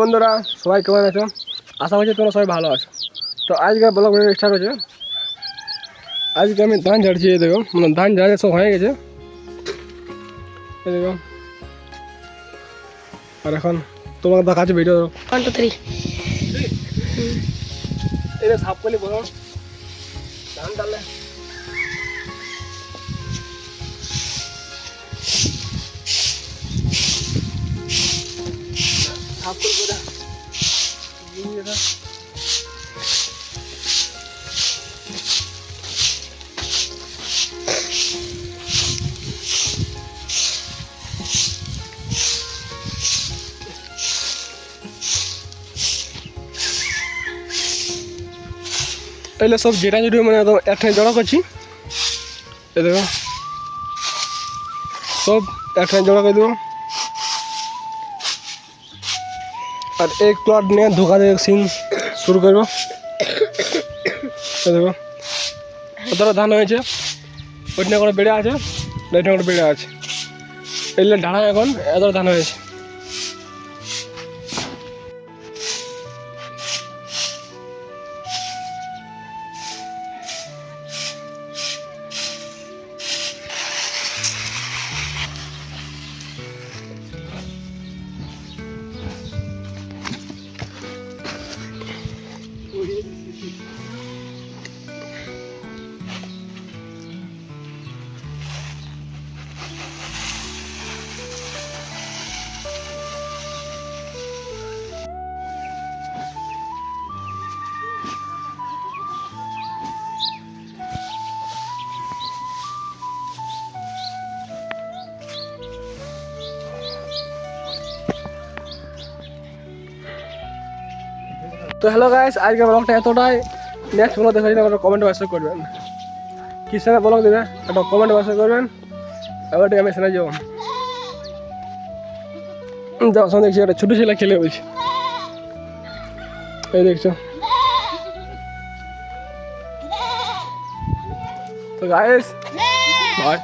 বন্ধুরা সবাই কেমন আছো? আশা করছি তোমরা সবাই ভালো আছো। তো আজকে ব্লগ স্টার্ট হচ্ছে আজকে আমি ধান ঝাড়ছি এই দেখো। মানে ধান ঝাড়ে সব হয়ে গেছে। এই দেখো। আর এখন তোমাকে দেখাচ্ছি ভিডিও ওয়ান টু থ্রি এটা সাফ করলি বলো। ধান ডালে সাফ করে এগুলো সব যেটা যেটা মানে একদম একঠানে জড়ো করছি, এ দেখো। সব একঠানে জড়ো করে দেবো। আর এক প্লট নিয়ে ধোকা দিয়ে সিন শুরু করব। দেখো। কতটা ধান হয়েছে। ওইটা করে বেড়ে আছে ওইটা করে বেড়ে আছে। এগুলো ঢাড়া এখন এত ধান হয়েছে। তো হ্যালো গাইস আজকে ব্লগটা এতটাই। নেক্সট ব্লগ দেখা একটা কমেন্ট মেসেজ করবেন। কি সাথে ব্লগ দেবে? একটা কমেন্ট মেসেজ করবেন। এবার আমি শোনা যাব। যাও সঙ্গে দেখছি একটা ছোটো ছেলে খেলে বলছি। এই দেখছ। তো গাইস বাই